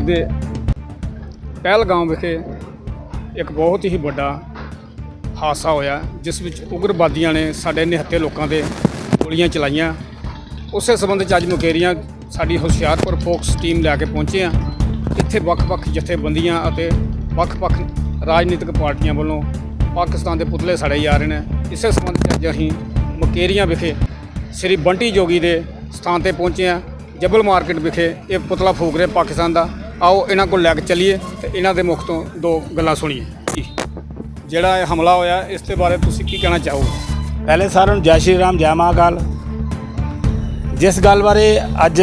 ਕਸ਼ਮੀਰ ਦੇ ਪਹਿਲਗਾਮ ਵਿਖੇ ਇੱਕ ਬਹੁਤ ਹੀ ਵੱਡਾ ਹਾਦਸਾ ਹੋਇਆ, ਜਿਸ ਵਿੱਚ ਉਗਰਵਾਦੀਆਂ ਨੇ ਸਾਡੇ ਨਿਹੱਤੇ ਲੋਕਾਂ ਦੇ ਗੋਲੀਆਂ ਚਲਾਈਆਂ। ਉਸੇ ਸੰਬੰਧ ਚ ਅੱਜ ਮੁਕੇਰੀਆਂ ਸਾਡੀ ਹੁਸ਼ਿਆਰਪੁਰ ਫੋਕਸ ਟੀਮ ਲੈ ਕੇ ਪਹੁੰਚੇ ਆ ਇੱਥੇ ਵੱਖ-ਵੱਖ ਜਥੇਬੰਦੀਆਂ ਅਤੇ ਵੱਖ-ਵੱਖ ਰਾਜਨੀਤਿਕ ਪਾਰਟੀਆਂ ਵੱਲੋਂ ਪਾਕਿਸਤਾਨ ਦੇ ਪੁਤਲੇ ਸੜੇ ਜਾ ਰਹੇ ਨੇ। ਇਸੇ ਸੰਬੰਧ ਚ ਅੱਜ ਅਸੀਂ ਮੁਕੇਰੀਆਂ ਵਿਖੇ ਸ੍ਰੀ ਬੰਟੀ ਜੋਗੀ ਦੇ ਸਥਾਨ ਤੇ ਪਹੁੰਚੇ ਆ ਜਬਲ ਮਾਰਕੀਟ ਵਿਖੇ ਇਹ ਪੁਤਲਾ ਫੂਕ ਰਹੇ ਪਾਕਿਸਤਾਨ ਦਾ। ਆਓ ਇਹਨਾਂ ਕੋਲ ਲੈ ਕੇ ਚੱਲੀਏ ਤੇ ਇਹਨਾਂ ਦੇ ਮੁਖ ਤੋਂ ਦੋ ਗੱਲਾਂ ਸੁਣੀਏ। ਜਿਹੜਾ ਇਹ ਹਮਲਾ ਹੋਇਆ, ਇਸ ਦੇ ਬਾਰੇ ਤੁਸੀਂ ਕੀ ਕਹਿਣਾ ਚਾਹੋਗੇ? ਪਹਿਲੇ ਸਾਰਿਆਂ ਨੂੰ ਜੈ ਸ਼੍ਰੀ ਰਾਮ, ਜੈ ਮਹਾਕਾਲ। ਜਿਸ ਗੱਲ ਬਾਰੇ ਅੱਜ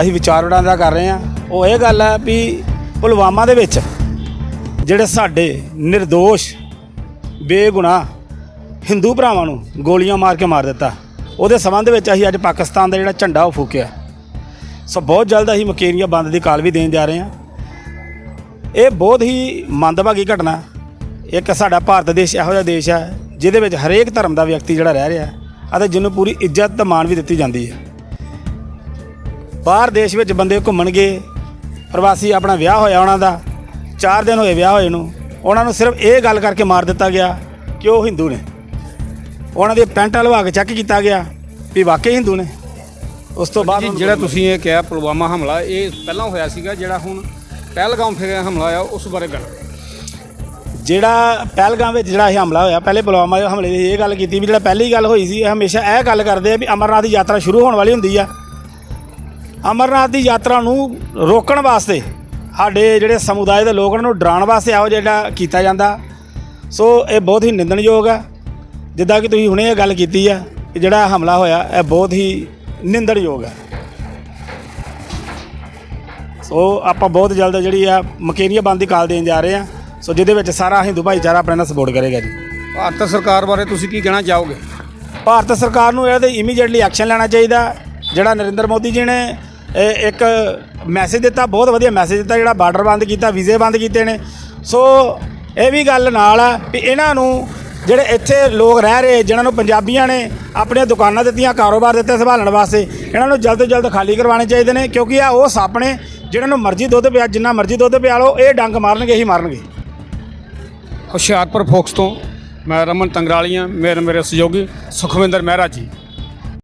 ਅਸੀਂ ਵਿਚਾਰ ਵਟਾਂਦਰਾ ਕਰ ਰਹੇ ਹਾਂ, ਉਹ ਇਹ ਗੱਲ ਹੈ ਵੀ ਪੁਲਵਾਮਾ ਦੇ ਵਿੱਚ ਜਿਹੜੇ ਸਾਡੇ નિર્ਦੋਸ਼ ਬੇਗੁਨਾਹ ਹਿੰਦੂ ਭਰਾਵਾਂ ਨੂੰ ਗੋਲੀਆਂ ਮਾਰ ਕੇ ਮਾਰ ਦਿੱਤਾ, ਉਹਦੇ ਸੰਬੰਧ ਵਿੱਚ ਅਸੀਂ ਅੱਜ ਪਾਕਿਸਤਾਨ ਦਾ ਜਿਹੜਾ ਝੰਡਾ ਉਹ ਫੂਕਿਆ। ਸੋ ਬਹੁਤ ਜਲਦ ਅਸੀਂ ਮਕੇਰੀਆਂ ਬੰਦ ਦੀ ਕਾਲ ਵੀ ਦੇਣ ਜਾ ਰਹੇ ਹਾਂ। ਇਹ ਬਹੁਤ ਹੀ ਮੰਦਭਾਗੀ ਘਟਨਾ ਇੱਕ ਸਾਡਾ ਭਾਰਤ ਦੇਸ਼ ਇਹੋ ਜਿਹਾ ਦੇਸ਼ ਹੈ ਜਿਹਦੇ ਵਿੱਚ ਹਰੇਕ ਧਰਮ ਦਾ ਵਿਅਕਤੀ ਜਿਹੜਾ ਰਹਿ ਰਿਹਾ ਅਤੇ ਜਿਹਨੂੰ ਪੂਰੀ ਇੱਜ਼ਤ ਤੇ ਮਾਣ ਵੀ ਦਿੱਤੀ ਜਾਂਦੀ ਹੈ। ਬਾਹਰ ਦੇਸ਼ ਵਿੱਚ ਬੰਦੇ ਘੁੰਮਣਗੇ ਪ੍ਰਵਾਸੀ ਆਪਣਾ ਵਿਆਹ ਹੋਇਆ ਉਹਨਾਂ ਦਾ 4 ਦਿਨ ਹੋਏ ਵਿਆਹ ਹੋਏ ਨੂੰ ਉਹਨਾਂ ਨੂੰ ਸਿਰਫ ਇਹ ਗੱਲ ਕਰਕੇ ਮਾਰ ਦਿੱਤਾ ਗਿਆ ਕਿ ਉਹ ਹਿੰਦੂ ਨੇ। ਉਹਨਾਂ ਦੀ ਪੈਂਟ ਹਲਵਾ ਕੇ ਚੈੱਕ ਕੀਤਾ ਗਿਆ ਵੀ ਵਾਕਈ ਹਿੰਦੂ ਨੇ। ਉਸ ਤੋਂ ਬਾਅਦ ਜਿਹੜਾ ਤੁਸੀਂ ਇਹ ਕਿਹਾ ਪੁਲਵਾਮਾ ਹਮਲਾ ਇਹ ਪਹਿਲਾਂ ਹੋਇਆ ਸੀਗਾ ਜਿਹੜਾ ਹੁਣ ਪਹਿਲਗਾਮ ਫਿਰ ਹਮਲਾ ਹੋਇਆ, ਉਸ ਬਾਰੇ ਗੱਲ। ਜਿਹੜਾ ਪਹਿਲਗਾਮ ਵਿੱਚ ਜਿਹੜਾ ਇਹ ਹਮਲਾ ਹੋਇਆ, ਪਹਿਲੇ ਪੁਲਵਾਮਾ ਦੇ ਹਮਲੇ ਦੀ ਇਹ ਗੱਲ ਕੀਤੀ ਵੀ ਜਿਹੜਾ ਪਹਿਲੀ ਗੱਲ ਹੋਈ ਸੀ, ਇਹ ਹਮੇਸ਼ਾ ਇਹ ਗੱਲ ਕਰਦੇ ਆ ਵੀ ਅਮਰਨਾਥ ਦੀ ਯਾਤਰਾ ਸ਼ੁਰੂ ਹੋਣ ਵਾਲੀ ਹੁੰਦੀ ਆ। ਅਮਰਨਾਥ ਦੀ ਯਾਤਰਾ ਨੂੰ ਰੋਕਣ ਵਾਸਤੇ, ਸਾਡੇ ਜਿਹੜੇ ਸਮੁਦਾਇ ਦੇ ਲੋਕ ਉਹਨਾਂ ਨੂੰ ਡਰਾਉਣ ਵਾਸਤੇ ਆਓ ਜਿਹੜਾ ਕੀਤਾ ਜਾਂਦਾ। ਸੋ ਇਹ ਬਹੁਤ ਹੀ ਨਿੰਦਣਯੋਗ ਆ। ਜਿੱਦਾਂ ਕਿ ਤੁਸੀਂ ਹੁਣੇ ਇਹ ਗੱਲ ਕੀਤੀ ਆ ਕਿ ਜਿਹੜਾ ਹਮਲਾ ਹੋਇਆ, ਇਹ ਬਹੁਤ ਹੀ ਨਿੰਦਣਯੋਗ ਆ। ਸੋ ਆਪਾਂ ਬਹੁਤ ਜਲਦ ਜਿਹੜੀ ਆ ਮਕੇਰੀਆ ਬੰਦ ਦੀ ਕਾਲ ਦੇਣ ਜਾ ਰਹੇ ਆ। ਸੋ ਜਿਹਦੇ ਵਿੱਚ ਸਾਰਾ ਹਿੰਦੂ ਭਾਈਚਾਰਾ ਆਪਣੇ ਨਾਲ ਸਪੋਰਟ ਕਰੇਗਾ ਜੀ। ਭਾਰਤ ਸਰਕਾਰ ਬਾਰੇ ਤੁਸੀਂ ਕੀ ਕਹਿਣਾ ਚਾਹੋਗੇ? ਭਾਰਤ ਸਰਕਾਰ ਨੂੰ ਇਹਦੇ ਇਮੀਡੀਏਟਲੀ ਐਕਸ਼ਨ ਲੈਣਾ ਚਾਹੀਦਾ। ਜਿਹੜਾ ਨਰਿੰਦਰ ਮੋਦੀ ਜੀ ਨੇ ਇੱਕ ਮੈਸੇਜ ਦਿੱਤਾ ਬਹੁਤ ਵਧੀਆ ਮੈਸੇਜ ਦਿੱਤਾ ਜਿਹੜਾ ਬਾਰਡਰ ਬੰਦ ਕੀਤਾ ਵੀਜ਼ੇ ਬੰਦ ਕੀਤੇ ਨੇ। ਸੋ ਇਹ ਵੀ ਗੱਲ ਨਾਲ ਆ ਵੀ ਇਹਨਾਂ ਨੂੰ ਜਿਹੜੇ ਇੱਥੇ ਲੋਕ ਰਹਿ ਰਹੇ, ਜਿਨ੍ਹਾਂ ਨੂੰ ਪੰਜਾਬੀਆਂ ਨੇ ਆਪਣੀਆਂ ਦੁਕਾਨਾਂ ਦਿੱਤੀਆਂ, ਕਾਰੋਬਾਰ ਦਿੱਤੇ ਸੰਭਾਲਣ ਵਾਸਤੇ, ਇਹਨਾਂ ਨੂੰ ਜਲਦ ਤੋਂ ਜਲਦ ਖਾਲੀ ਕਰਵਾਉਣੇ ਚਾਹੀਦੇ ਨੇ, ਕਿਉਂਕਿ ਆ ਉਹ ਸੱਪ ਨੇ, ਜਿਹਨਾਂ ਨੂੰ ਮਰਜ਼ੀ ਦੁੱਧ ਪਿਆ, ਜਿੰਨਾ ਮਰਜ਼ੀ ਦੁੱਧ ਪਿਆ ਲਓ, ਇਹ ਡੰਗ ਮਾਰਨਗੇ ਹੀ ਮਾਰਨਗੇ। ਹੁਸ਼ਿਆਰਪੁਰ ਫੋਕਸ ਤੋਂ ਮੈਂ ਰਮਨ ਤੰਗਰਾਲੀਆਂ, ਮੇਰੇ ਮੇਰੇ ਸਹਿਯੋਗੀ ਸੁਖਵਿੰਦਰ ਮਹਿਰਾ ਜੀ।